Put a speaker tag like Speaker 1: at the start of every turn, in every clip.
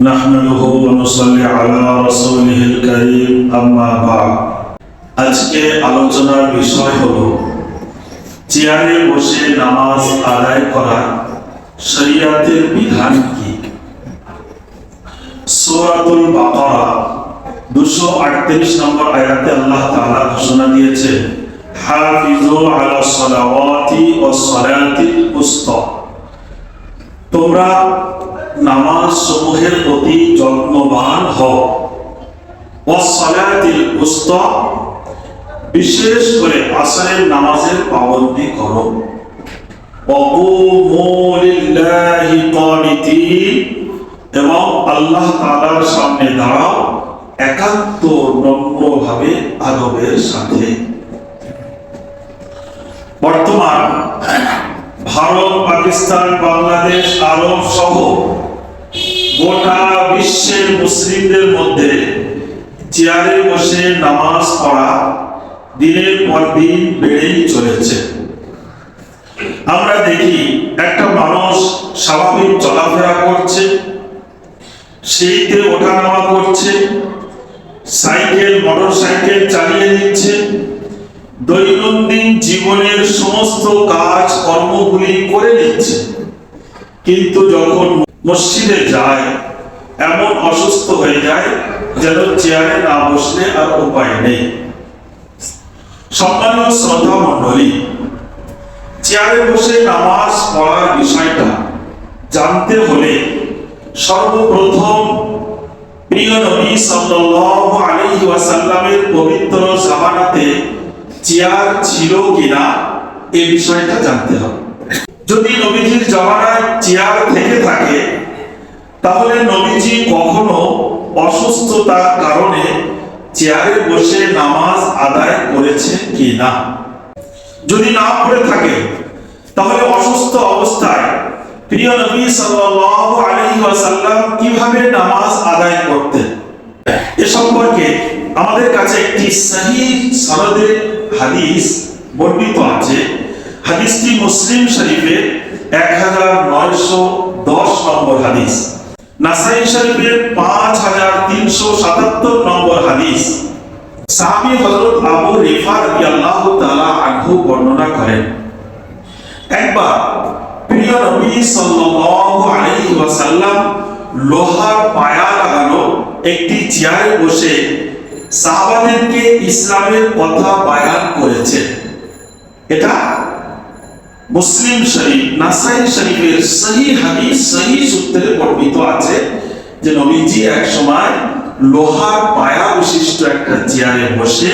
Speaker 1: نحمده ونصلي على رسوله الكريم أما بعد আজকে আলোচনার বিষয় হলো চেয়ারে বসে নামাজ আদায় করা শরিয়াতের বিধান কি সূরাতুল বাকারা 238 নম্বর আয়াতে আল্লাহ তাআলা ঘোষণা দিয়েছে হাফিজু আলা সালাওয়াতি ওয়াস সালাতিল উস্তা তোমরা নামাজ সমূহের প্রতি যত্নবান হও। ওয়াসসালাতিল উস্তা, বিশেষ করে আসরের নামাজের পাবন্দি করো। এবং আল্লাহ তাআলার সামনে দাঁড়াও একান্ত নম্রভাবে আদবের সাথে। বর্তমান ভারত, পাকিস্তান, বাংলাদেশ, আরব সহ গোটা বিশ্বের মুসলিমদের মধ্যে চেয়ারে বসে নামাজ পড়া দিনের পর দিন বেড়েই চলেছে। আমরা দেখি একটা মানুষ স্বাভাবিক চলাফেরা করছে সেইতে ওঠানামা করছে, সাইকেল মোটর সাইকেল চালিয়ে নিচ্ছে, দৈনন্দিন জীবনের সমস্ত কাজ কর্মগুলি করে নিচ্ছে। কিন্তু যখন মসজিদে যায়, এমন অসুস্থ হয়ে যায় যেন চেয়ারে না বসলে আর উপায় নেই। সম্মানীয় শ্রদ্ধা মণ্ডলী চেয়ারে বসে নামাজ পড়ার বিষয়টা জানতে হলে সর্বপ্রথম প্রিয় নবী সাল্লাল্লাহু আলাইহি ওয়াসাল্লামের পবিত্র জামানাতে চেয়ার ছিল কিনা এই বিষয়টা জানতে হবে। যদি নবীজির জামানায় চেয়ার থেকে থাকে, তাহলে নবীজি কখনো অসুস্থতার কারণে চেয়ারে বসে নামাজ আদায় করেছে কি না যদি না করে থাকে, তাহলে অসুস্থ অবস্থায় প্রিয় নবী সাল্লাল্লাহু আলাইহি ওয়াসাল্লাম কীভাবে নামাজ আদায় করতেন? এ সম্পর্কে আমাদের কাছে একটি সহিহ সনদে হাদিস বর্ণিত আছে। হাদিসটি মুসলিম শরীফের এক হাজার নয়শো দশ নম্বর হাদিস। নাসাই শরীফের পাঁচ হাজার তিনশো সাতাত্তর নম্বর হাদিস। সাহাবী হযরত আবু রিফা রাদিয়াল্লাহু তাআলা আনহু বর্ণনা করেন, একবার প্রিয় নবী সাল্লাল্লাহু আলাইহি ওয়াসাল্লাম লোহার পায়া লাগানো একটি চেয়ারে বসে সাহাবাদেরকে ইসলামের কথা বায়ান করেছেন। এটা মুসলিম শরীফ, নাসাই শরীফের সহি হাদিস, সহি সূত্রে বর্ণিত আছে যে নবীজি এক সময় লোহার পায়া বিশিষ্ট একটা চেয়ারে বসে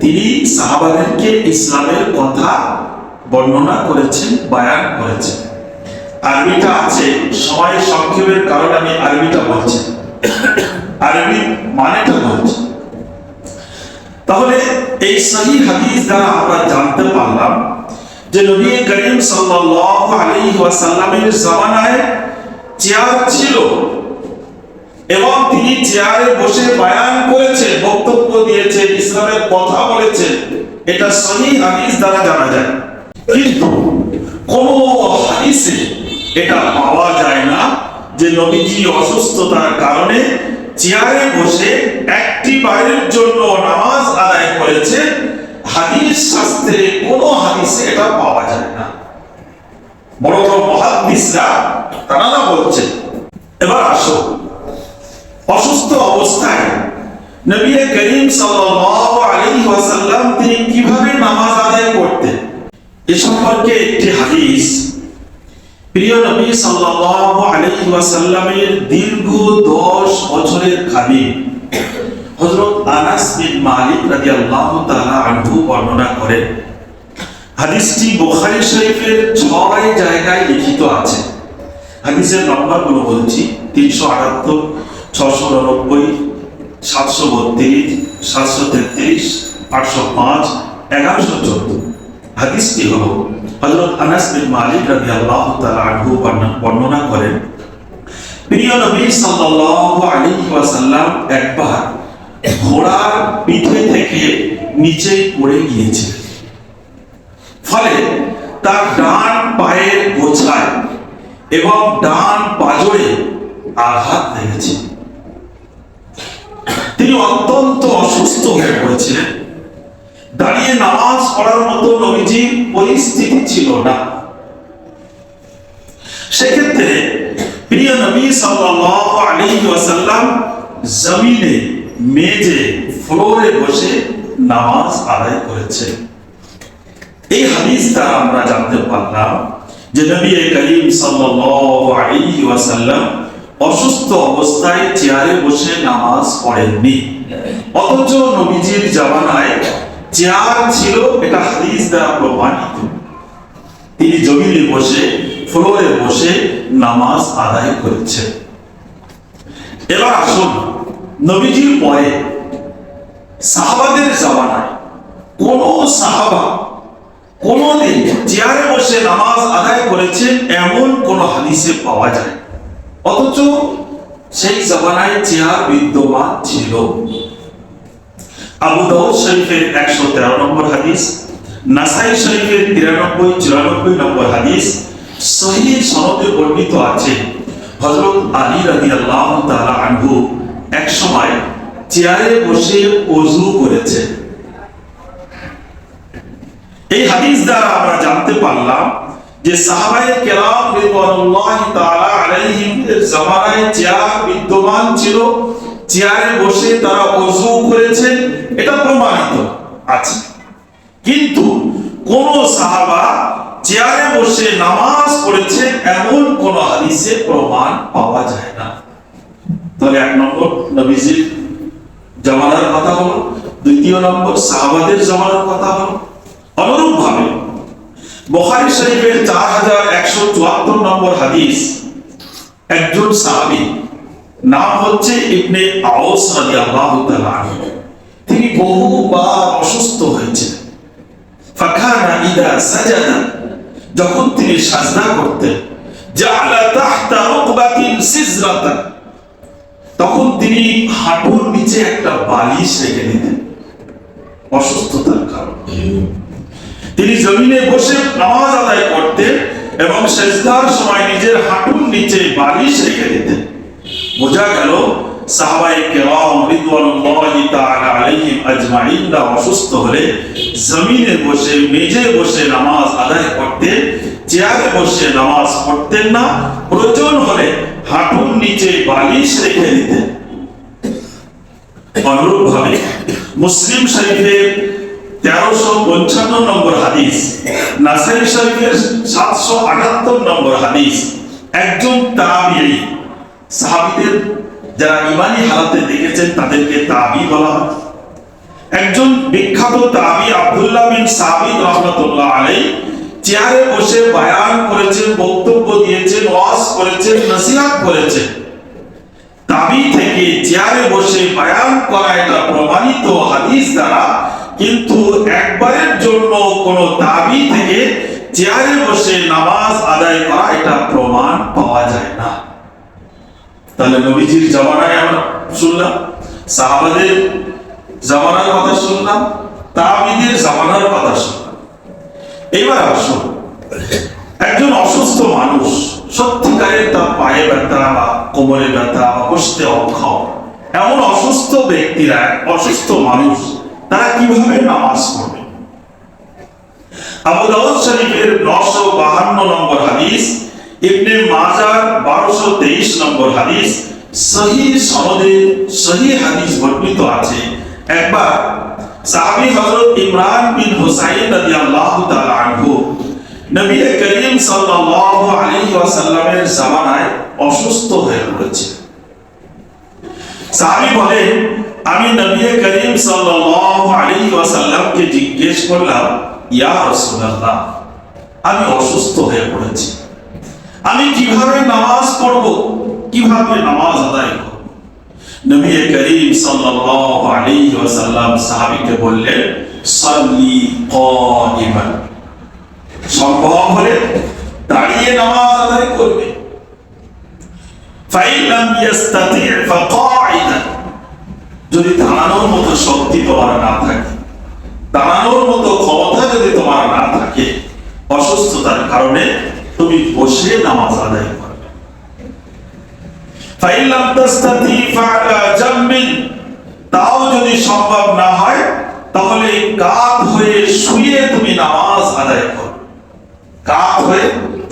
Speaker 1: তিনি সাহাবাদেরকে ইসলামের কথা বর্ণনা করেছেন, বায়ান করেছেন। আরবিটা আছে, সময় সংক্ষেপের কারণে আমি আরবিটা বলছি। আরবি মানেটা বলছি। তাহলে এই সহি হাদিস দ্বারা আমরা জানতে পারলাম যে নবী করিম সাল্লাল্লাহু আলাইহি ওয়াসাল্লামের জামানায় চেয়ার ছিল এবং তিনি চেয়ারে বসে বায়ান করেছেন, বক্তব্য দিয়েছে ইসলামের কথা বলেছেন। এটা সহি হাদিস দ্বারা জানা যায়। কিন্তু কোন হাদিসে এটা পাওয়া যায় না যে নবীজি অসুস্থতার কারণে চেয়ারে বসে একটি বারের জন্য নামাজ আদায় করেছে হাদিস শাস্ত্রে কোন হাদিসে এটা পাওয়া যায় না। বড় বড় মহাদিসরা তারা বলছে। এবার আসো। অসুস্থ অবস্থায় নবী করিম সাল্লাল্লাহু আলাইহি ওয়াসাল্লাম তিনি কীভাবে নামাজ আদায় করতেন? এ সম্পর্কে একটি হাদিস। প্রিয় নবী সাল্লাল্লাহু আলাইহি ওয়াসাল্লামের দীর্ঘ 10 বছরের খাদিম হযরত আনাস বিন মালিক রাদিয়াল্লাহু তাআলা আনহু বর্ণনা করেন। হাদিসটি বুখারী শরীফের 6 জায়গায় লিখিত আছে। হাদিসের নম্বরগুলো বলছি 378 699 732 733 805 1114 হাদিসটি হলো, হযরত আনাস বিন মালিক রাদিয়াল্লাহু তাআলা আনহু বর্ণনা করেন, প্রিয় নবী একবার ঘোড়ার পিঠে থেকে নিচে পড়ে গিয়েছে। ফলে তার ডান পায়ের গোছায় এবং ডান পাজরে আঘাত লেগেছে। তিনি অত্যন্ত অসুস্থ হয়ে পড়েছিলেন। দাঁড়িয়ে নামাজ পড়ার মতো নবীজির পরিস্থিতি ছিল না। সেক্ষেত্রে প্রিয় নবী সাল্লাল্লাহু আলাইহি ওয়াসাল্লাম জমিনে মেজে ফ্লোরে বসে নামাজ আদায় করেছেন এই হাদিস দ্বারা আমরা জানতে পারলাম যে নবী করিম ওয়াসাল্লাম অসুস্থ অবস্থায় চেয়ারে বসে নামাজ পড়েননি। অথচ নবীজির জামানায় চেয়ার ছিল, এটা হাদিস দ্বারা প্রমাণিত। তিনি জমিনে বসে, ফ্লোরে বসে নামাজ আদায় করেছেন। এবার আসুন নবীজির পরে সাহাবাদের জামানায় কোন সাহাবা কোনদিন চেয়ারে বসে নামাজ আদায় করেছেন এমন কোন হাদিসে পাওয়া যায়। অথচ সেই জামানায় চেয়ার বিদ্যমান ছিল। আবু দাউদ শরীফের একশো তেরো নম্বর হাদিস, নাসাই শরীফের তিরানব্বই, চুরানব্বই নম্বর হাদিস সহি সনদে বর্ণিত আছে। হজরত আলী রাজি আল্লাহ তালা আনহু এক সময় চেয়ারে বসে অজু করেছে। এই হাদিস দ্বারা আমরা জানতে পারলাম যে সাহাবায়ে কেরাম রিদওয়ানুল্লাহি তাআলা আলাইহিম এর জামানায় চেয়ার বিদ্যমান ছিল, চেয়ারে বসে তারা ওযু করেছে, এটা প্রমাণিত আছে। কিন্তু কোন সাহাবা চেয়ারে বসে নামাজ পড়েছে এমন কোন হাদিসে প্রমাণ পাওয়া যায় না। তাহলে এক নম্বর নবীজির জামানার কথা হলো। দ্বিতীয় নম্বর সাহাবাদের জামানার কথা হলো। অনুরূপ ভাবে বুখারী শরীফের চার হাজার একশো চুয়াত্তর নম্বর হাদিস একজন সাহাবী, নাম হচ্ছে ইবনে আওস রাদিয়াল্লাহু তাআলা। তিনি বহুবার অসুস্থ হয়েছিলেন। ফাখানা ইদা সাজাদা, যখন তিনি সাজদা করতেন, জাআলা তাহতা রুকবাতিন সিজরাতান। তখন তিনি হাঁটুর নিচে একটা বালিশ রেখে দিতেন। অসুস্থতার কারণে। তিনি জমিনে বসে নামাজ আদায় করতেন এবং সেজদার সময় নিজের হাঁটুর নিচে বালিশ রেখে দিতেন। বোঝা গেল, সাহাবায়ে কেরাম রিদওয়ানুল্লাহি তাআলা আলাইহিম আজমাইনরা অসুস্থ হলে জমিনে বসে, মেঝে বসে নামাজ আদায় করতেন, চেয়ারে বসে নামাজ পড়তেন না, প্রয়োজন হলে হাঁটুর নিচে বালিশ রেখে দিতেন। অনুরূপ ভাবে মুসলিম শরীফের তেরোশো পঞ্চান্ন নম্বর হাদিস নাসাই শরীফের সাতশো আটাত্তর নম্বর হাদিস একজন তাবিঈ সাহাবীদের যারা ইমানি হালাতে দেখেছেন, তাদেরকে তাবি বলা হয়। একজন বিখ্যাত তাবি আব্দুল্লাহ বিন সাবিদ রহমতুল্লাহ আলাই চেয়ারে বসে বায়ান করেছেন, বক্তব্য দিয়েছেন, ওয়াজ করেছেন, নসিহত করেছেন। তাবি থেকে চেয়ারে বসে বায়ান করা এটা প্রমাণিত হাদিস দ্বারা, কিন্তু একবারের জন্য কোন তাবি থেকে চেয়ারে বসে নামাজ আদায় করা এটা প্রমাণ পাওয়া যায় না। তাহলে নবীজির জামানায় আমরা শুনলাম, সাহাবাদের জামানার কথা শুনলাম, তাবিদের জামানার কথা শুনলাম। এবার আসুন। একজন অসুস্থ মানুষ সত্যিকারের তার পায়ে ব্যথা বা কোমরে ব্যথা বা বসতে অক্ষম। এমন অসুস্থ ব্যক্তিরা, অসুস্থ মানুষ, তারা কীভাবে নামাজ পড়বে? আবু দাউদ শরীফের নশো বাহান্ন নম্বর হাদিস, ইবনে মাজার বারোশো তেইশ নম্বর হাদিস, সহি সনদে সহি হাদিস বর্ণিত আছে। একবার সাহাবী হযরত ইমরান বিন হুসাইন রাদিয়াল্লাহু তাআলা আনহু নবী করিম সাল্লাল্লাহু আলাইহি ওয়াসাল্লামের জামানায় অসুস্থ হয়ে পড়েছে। সাহাবী বলেন, আমি নবী করিম সাল্লাল্লাহু আলাইহি ওয়াসাল্লামকে জিজ্ঞেস করলাম, ইয়া রাসূলুল্লাহ, আমি অসুস্থ হয়ে পড়েছি। আমি কীভাবে নামাজ পড়ব? কীভাবে নামাজ আদায় করব? নবী করিম সাল্লাল্লাহু আলাইহি ওয়াসাল্লাম সাহাবীকে বললেন, সাল্লি সম্ভব হলে দাঁড়িয়ে নামাজ আদায় করবে। ফাইন লাম যদি দাঁড়ানোর মতো শক্তি তোমার না থাকে, দাঁড়ানোর মতো ক্ষমতা যদি তোমার না থাকে, অসুস্থতার কারণে তুমি বসে নামাজ আদায় করবে ফাইলাম তাস্তাতি তাও যদি সম্ভব না হয়, তাহলে কাত হয়ে শুয়ে তুমি নামাজ আদায় করো। কাত হয়ে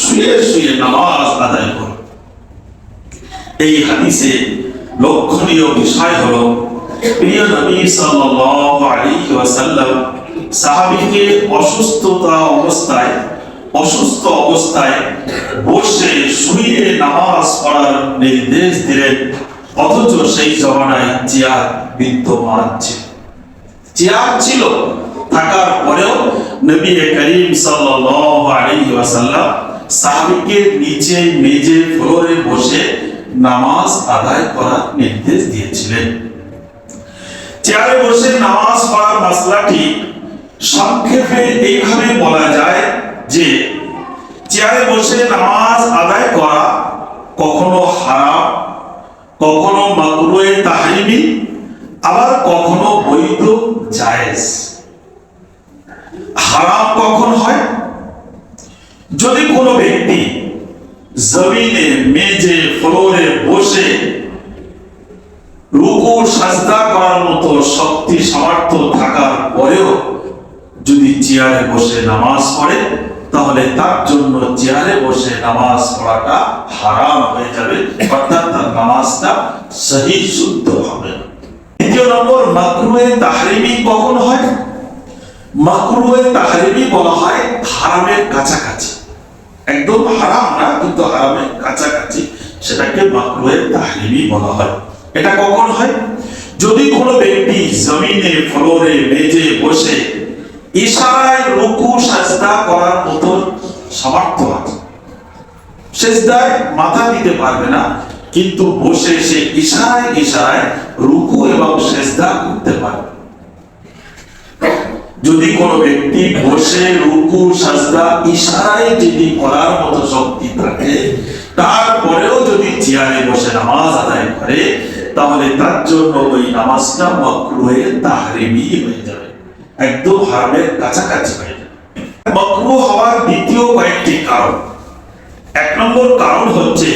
Speaker 1: শুয়ে শুয়ে নামাজ আদায় করো। এই হাদিসে লক্ষণীয় বিষয় হলো, প্রিয় নবী সাল্লাল্লাহু আলাইহি ওয়াসাল্লাম সাহাবীকে অসুস্থতা অবস্থায় অসুস্থ অবস্থায় বসে শুয়ে নামাজ পড়ার নির্দেশ দিলেন। অথচ সেই জমানায় চেয়ার বিদ্যমান ছিল। চেয়ার ছিল, থাকার পরেও নবী করিম ওয়াসাল্লাম সাহাবীকে নিচে মেজে ফ্লোরে বসে নামাজ আদায় করার নির্দেশ দিয়েছিলেন। চেয়ারে বসে নামাজ পড়ার মাসলাটি সংক্ষেপে এইভাবে বলা যায় যে চেয়ারে বসে নামাজ আদায় করা কখনো হারাম, কখনো মাকরুয়ে তাহরিমি, আবার কখনো বৈধ জায়েজ। হারাম কখন হয়? যদি কোনো ব্যক্তি জমিনে মেজে ফ্লোরে বসে রুকু, সাজদা করার মতো শক্তি, সামর্থ্য থাকার পরেও যদি চেয়ারে বসে নামাজ পড়ে তাহলে তার জন্য চেয়ারে বসে নামাজ পড়াটা হারাম হয়ে যাবে, অর্থাৎ তার নামাজটা সহি শুদ্ধ হবে। দ্বিতীয় নম্বর মাকরুয়ে কখন হয়? মাকরুয়ে বলা হয় হারামের কাছাকাছি। একদম হারাম না, কিন্তু হারামের কাছাকাছি সেটাকে মাকরুয়ে তাহরিমি বলা হয়। এটা কখন হয়? যদি কোনো ব্যক্তি জমিনে ফ্লোরে মেজে বসে ইশারায় রুকু সাজদা করার মতো সামর্থ্য আছে। সেজদায় মাথা দিতে পারবে না, কিন্তু বসে সে ইশারায় ইশারায় রুকু এবং সেজদা করতে পারবে। যদি কোনো ব্যক্তি বসে রুকু, সাজদা ইশারায় যদি করার মতো শক্তি থাকে, তারপরেও যদি চেয়ারে বসে নামাজ আদায় করে, তাহলে তার জন্য ওই নামাজটা মকরুহে তাহরিমি হয়ে যাবে। একদম হারামের কাছাকাছি হয়ে যাবে। মকরু হওয়ার দ্বিতীয় কয়েকটি কারণ। এক নম্বর কারণ হচ্ছে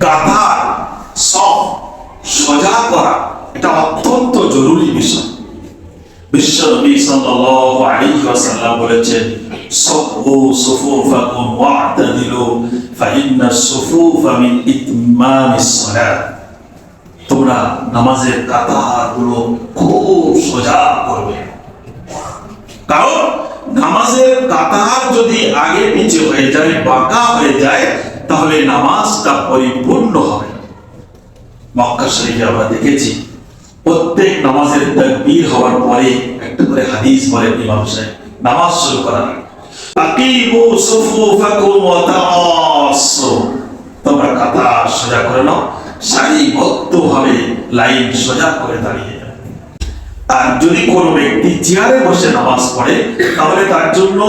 Speaker 1: কাতার সব সোজা করা, এটা অত্যন্ত জরুরি বিষয়। বিশ্ব নবী বলেছেন তোমরা নামাজের কাতারগুলো খুব সোজা করবে। কারণ নামাজের কাতার যদি আগে পিছে হয়ে যায়, বাঁকা হয়ে যায়, তাহলে নামাজটা পরিপূর্ণ হবে। মক্কা শরীফে আমরা দেখেছি, প্রত্যেক নামাজের তাকবীর হওয়ার পরে একটা করে হাদিস বলেন ইমাম সাহেব, নামাজ শুরু করার। আকিমু সুফুফাকুম ওয়া তাআসসু তোমরা কাতার সোজা করে নাও। সারিবদ্ধভাবে লাইন সোজা করে দাঁড়িয়ে যাও আর যদি কোনো ব্যক্তি চেয়ারে বসে নামাজ পড়ে, তাহলে তার জন্য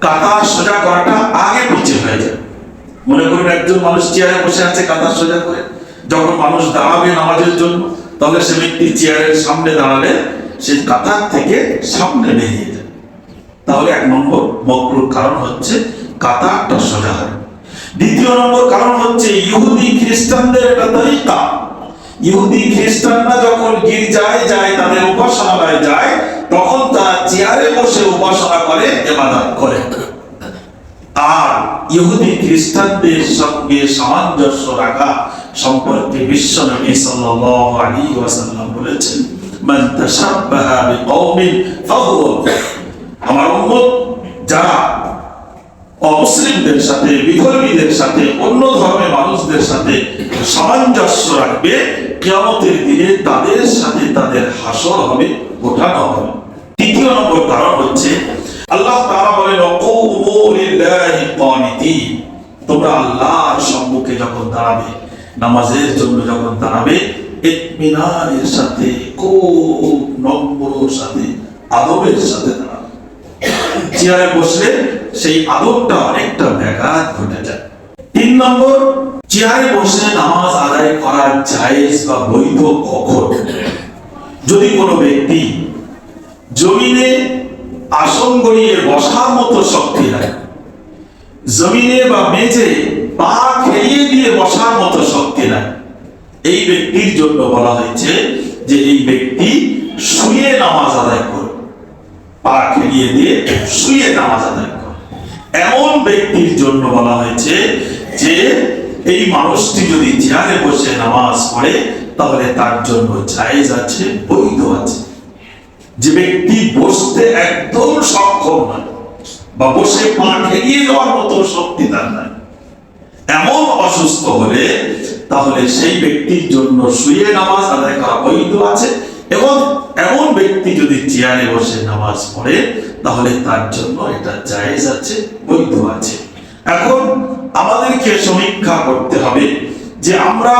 Speaker 1: কাতার সোজা করাটা আগে পিছিয়ে হয়ে যায়। মনে করুন একজন মানুষ চেয়ারে বসে আছে কাতার সোজা করে। যখন মানুষ দাঁড়াবে নামাজের জন্য, তাহলে সে ব্যক্তি চেয়ারের সামনে দাঁড়ালে সে কাতার থেকে সামনে বেরিয়ে যায়। তাহলে এক নম্বর মকরুর কারণ হচ্ছে কাতারটা সোজা হয়। দ্বিতীয় নম্বর কারণ হচ্ছে ইহুদি খ্রিস্টানদের একটা তরিকা। ইহুদি খ্রিস্টানরা যখন গির্জায় যায়, তাদের উপাসনালয়ে যায়, তখন তারা চেয়ারে বসে উপাসনা করে এবাদত করে। আর ইহুদি খ্রিস্টানদের সঙ্গে সামঞ্জস্য রাখা সম্পর্কে বিশ্ব নবী সাল্লাল্লাহু আলাইহি ওয়াসাল্লাম বলেছেন, মান তাশাব্বাহা বিকওমিন ফাহুয়া আমার উম্মত, যারা অমুসলিমদের সাথে, বিধর্মীদের সাথে, অন্য ধর্মের মানুষদের সাথে সামঞ্জস্য রাখবে, কিয়ামতের দিনে তাদের সাথে তাদের হাসর হবে ওঠানো হবে। তৃতীয় নম্বর কারণ হচ্ছে, আল্লাহ তাআলা বলেন তোমরা আল্লাহর সম্মুখে যখন দাঁড়াবে, নামাজের জন্য যখন দাঁড়াবে, ইতমিনানের সাথে, খুব নম্রর সাথে, আদবের সাথে দাঁড়াবে। চেয়ারে বসলে সেই আদবটা অনেকটা ব্যাঘাত ঘটে যায়। তিন নম্বর, চেয়ারে বসে নামাজ আদায় করা জায়েজ বা বৈধ কখন যদি কোনো ব্যক্তি জমিনে আসন গড়িয়ে বসার মতো শক্তি হয় জমিনে বা মেঝে পা খেলিয়ে দিয়ে বসার মতো শক্তি নাই এই ব্যক্তির জন্য বলা হয়েছে যে এই ব্যক্তি শুয়ে নামাজ আদায় করবে পা খেলিয়ে দিয়ে শুয়ে নামাজ আদায় এমন ব্যক্তির জন্য বলা হয়েছে যে এই মানুষটি যদি চেয়ারে বসে নামাজ পড়ে, তাহলে তার জন্য জায়েজ আছে, বৈধ আছে। যে ব্যক্তি বসতে একদম সক্ষম নয় বা বসে পা খেলিয়ে দেওয়ার মতো শক্তি তার নাই, এমন অসুস্থ হলে, তাহলে সেই ব্যক্তির জন্য শুয়ে নামাজ আদায় করা বৈধ আছে এবং এমন ব্যক্তি যদি চেয়ারে বসে নামাজ পড়ে, তাহলে তার জন্য এটা জায়েজ আছে, বৈধ আছে। এখন আমাদেরকে সমীক্ষা করতে হবে যে আমরা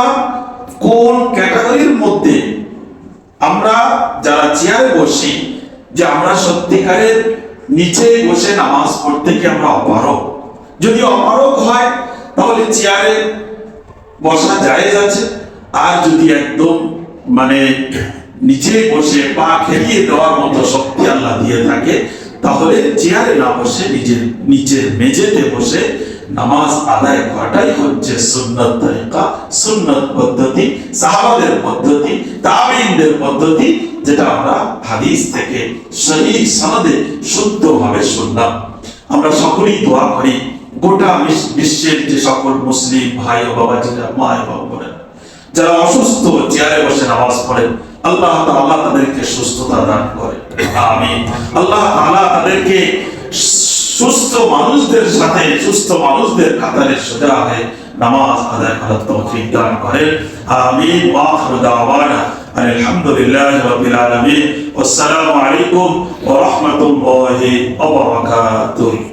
Speaker 1: কোন ক্যাটাগরির মধ্যে আমরা যারা চেয়ারে বসি, যে আমরা সত্যিকারের নিচে বসে নামাজ পড়তে কি আমরা অপারক যদি অপারক হয়, তাহলে চেয়ারে বসা জায়েজ আছে, আর যদি একদম মানে নিচে বসে পা খেলিয়ে দেওয়ার মতো শক্তি আল্লাহ দিয়ে থাকে, তাহলে চেয়ারে না বসে নিজের নিচের মেঝেতে বসে নামাজ আদায় করাটাই হচ্ছে সুন্নত তরিকা, সুন্নত পদ্ধতি, সাহাবাদের পদ্ধতি, তাবিনদের পদ্ধতি, যেটা আমরা হাদিস থেকে সহি সনদে শুদ্ধভাবে শুনলাম। আমরা সকলেই দোয়া করি, গোটা বিশ- বিশ্বের যে সকল মুসলিম ভাই ও বাবা যেটা মা এবং বোনেরা, যারা অসুস্থ, চেয়ারে বসে নামাজ পড়েন আল্লাহ তাআলা তাদেরকে সুস্থতা দান করে। আমিন। আল্লাহ তাআলা তাদেরকে সুস্থ মানুষদের সাথে, সুস্থ মানুষদের কাতারে সোজা হয়ে নামাজ আদায় করার তৌফিক দান করেন আমিন। ওয়া আখিরু দাওয়ানা। আলহামদুলিল্লাহি রাব্বিল আলামিন। ওয়াসসালামু আলাইকুম ওয়া রাহমাতুল্লাহি ওয়া বারাকাতুহু।